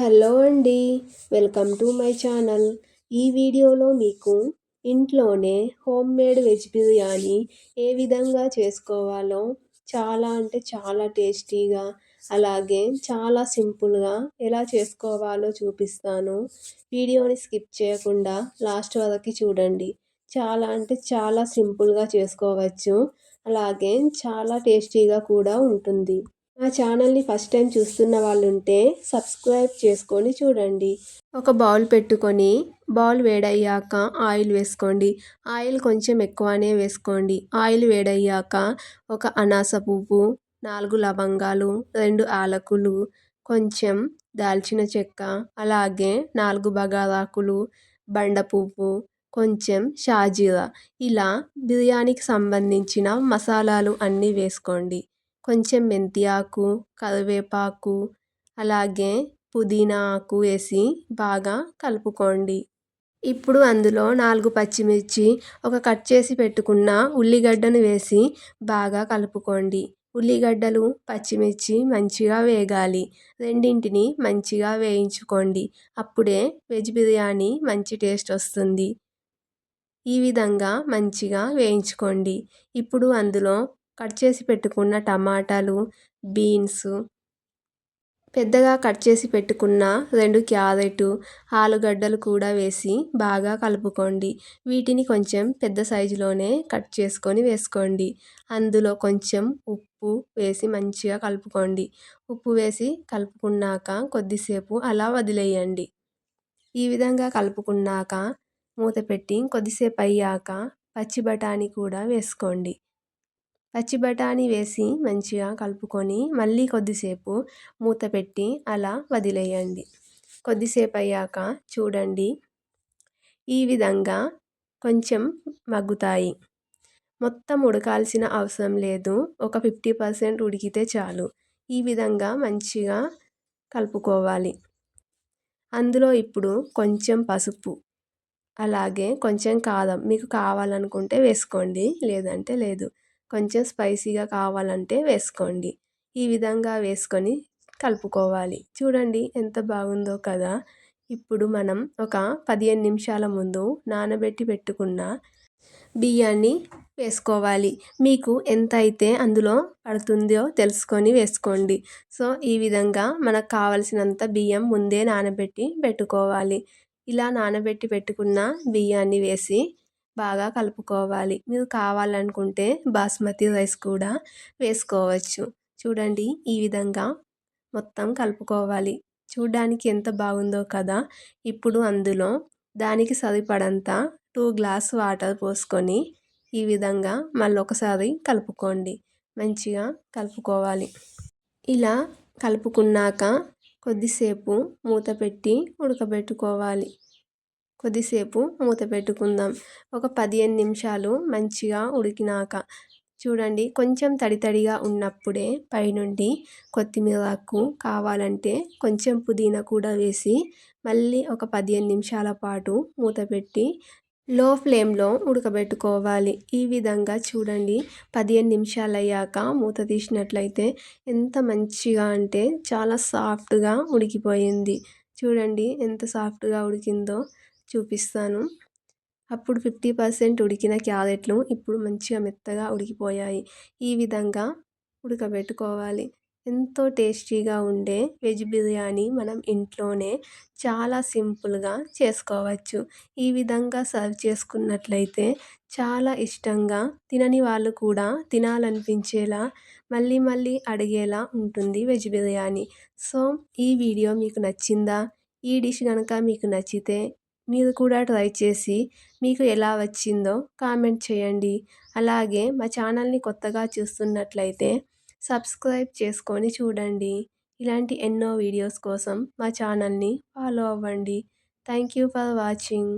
Hello అండి welcome to my channel. ఈ వీడియోలో మీకు ఇంట్లోనే హోమ్ మేడ్ వెజ్ బిర్యానీ ఏ విధంగా చేసుకోవాలో చాలా అంటే చాలా టేస్టీగా అలాగే చాలా సింపుల్గా ఎలా చేసుకోవాలో చూపిస్తాను. వీడియోని స్కిప్ చేయకుండా లాస్ట్ వరకు చూడండి. చాలా అంటే చాలా సింపుల్గా చేసుకోవచ్చు అలాగే చాలా టేస్టీగా కూడా ఉంటుంది. మా ఛానల్ని ఫస్ట్ టైం చూస్తున్న వాళ్ళు ఉంటే సబ్స్క్రైబ్ చేసుకొని చూడండి. ఒక బౌల్ పెట్టుకొని బౌల్ వేడయ్యాక ఆయిల్ వేసుకోండి. ఆయిల్ కొంచెం ఎక్కువనే వేసుకోండి. ఆయిల్ వేడయ్యాక ఒక అనాస పువ్వు నాలుగు లవంగాలు రెండు ఆలకులు కొంచెం దాల్చిన చెక్క అలాగే నాలుగు బగారాకులు బండ పువ్వు కొంచెం షాజీరా. ఇలా బిర్యానీకి సంబంధించిన మసాలాలు అన్నీ వేసుకోండి. కొంచెం మెంతి ఆకు కరివేపాకు అలాగే పుదీనా ఆకు వేసి బాగా కలుపుకోండి. ఇప్పుడు అందులో నాలుగు పచ్చిమిర్చి ఒక కట్ చేసి పెట్టుకున్న ఉల్లిగడ్డను వేసి బాగా కలుపుకోండి. ఉల్లిగడ్డలు పచ్చిమిర్చి మంచిగా వేగాలి. రెండింటిని మంచిగా వేయించుకోండి. అప్పుడే వెజ్ బిర్యానీ మంచి టేస్ట్ వస్తుంది. ఈ విధంగా మంచిగా వేయించుకోండి. ఇప్పుడు అందులో కట్ చేసి పెట్టుకున్న టమాటాలు బీన్స్ పెద్దగా కట్ చేసి పెట్టుకున్న రెండు క్యారెట్ ఆలుగడ్డలు కూడా వేసి బాగా కలుపుకోండి. వీటిని కొంచెం పెద్ద సైజులోనే కట్ చేసుకొని వేసుకోండి. అందులో కొంచెం ఉప్పు వేసి మంచిగా కలుపుకోండి. ఉప్పు వేసి కలుపుకున్నాక కొద్దిసేపు అలా వదిలేయండి. ఈ విధంగా కలుపుకున్నాక మూత పెట్టి కొద్దిసేపు అయ్యాక పచ్చి బఠానీ కూడా వేసుకోండి. పచ్చి బఠానీ వేసి మంచిగా కలుపుకొని మళ్ళీ కొద్దిసేపు మూత పెట్టి అలా వదిలేయండి. కొద్దిసేపు అయ్యాక చూడండి. ఈ విధంగా కొంచెం మగ్గుతాయి. మొత్తం ఉడకాల్సిన అవసరం లేదు. ఒక ఫిఫ్టీ పర్సెంట్ ఉడికితే చాలు. ఈ విధంగా మంచిగా కలుపుకోవాలి. అందులో ఇప్పుడు కొంచెం పసుపు అలాగే కొంచెం కారం. మీకు కావాలనుకుంటే వేసుకోండి లేదంటే లేదు. కొంచెం స్పైసీగా కావాలంటే వేసుకోండి. ఈ విధంగా వేసుకొని కలుపుకోవాలి. చూడండి ఎంత బాగుందో కదా. ఇప్పుడు మనం ఒక పదిహేను నిమిషాల ముందు నానబెట్టి పెట్టుకున్న బియ్యాన్ని వేసుకోవాలి. మీకు ఎంత అయితే అందులో పడుతుందో తెలుసుకొని వేసుకోండి. సో ఈ విధంగా మనకు కావలసినంత బియ్యం ముందే నానబెట్టి పెట్టుకోవాలి. ఇలా నానబెట్టి పెట్టుకున్న బియ్యాన్ని వేసి బాగా కలుపుకోవాలి. మీరు కావాలనుకుంటే బాస్మతి రైస్ కూడా వేసుకోవచ్చు. చూడండి ఈ విధంగా మొత్తం కలుపుకోవాలి. చూడడానికి ఎంత బాగుందో కదా! ఇప్పుడు అందులో దానికి సరిపడంత టూ గ్లాస్ వాటర్ పోసుకొని ఈ విధంగా మళ్ళీ ఒకసారి కలుపుకోండి. మంచిగా కలుపుకోవాలి. ఇలా కలుపుకున్నాక కొద్దిసేపు మూత పెట్టి ఉడకబెట్టుకోవాలి. కొద్దిసేపు మూత పెట్టుకుందాం. ఒక పదిహేను నిమిషాలు మంచిగా ఉడికినాక చూడండి కొంచెం తడి తడిగా ఉన్నప్పుడే పైనుండి కొత్తిమీరకు కావాలంటే కొంచెం పుదీనా కూడా వేసి మళ్ళీ ఒక పదిహేను నిమిషాల పాటు మూత పెట్టి లో ఫ్లేమ్లో ఉడకబెట్టుకోవాలి. ఈ విధంగా చూడండి పదిహేను నిమిషాలు అయ్యాక మూత తీసినట్లయితే ఎంత మంచిగా అంటే చాలా సాఫ్ట్గా ఉడికిపోయింది. చూడండి ఎంత సాఫ్ట్గా ఉడికిందో. చూపిస్తాను. అప్పుడు ఫిఫ్టీ పర్సెంట్ ఉడికిన క్యారెట్లు ఇప్పుడు మంచిగా మెత్తగా ఉడికిపోయాయి. ఈ విధంగా ఉడకబెట్టుకోవాలి. ఎంతో టేస్టీగా ఉండే వెజ్ బిర్యానీ మనం ఇంట్లోనే చాలా సింపుల్గా చేసుకోవచ్చు. ఈ విధంగా సర్వ్ చేసుకున్నట్లయితే చాలా ఇష్టంగా తినని వాళ్ళు కూడా తినాలనిపించేలా మళ్ళీ మళ్ళీ అడిగేలా ఉంటుంది వెజ్ బిర్యానీ. సో ఈ వీడియో మీకు నచ్చిందా? ఈ డిష్ కనుక మీకు నచ్చితే మీరు కూడా ట్రై చేసి మీకు ఎలా వచ్చిందో కామెంట్ చేయండి. అలాగే మా ఛానల్ని కొత్తగా చూస్తున్నట్లయితే సబ్స్క్రైబ్ చేసుకొని చూడండి. ఇలాంటి ఎన్నో వీడియోస్ కోసం మా ఛానల్ని ఫాలో అవ్వండి. Thank you for watching.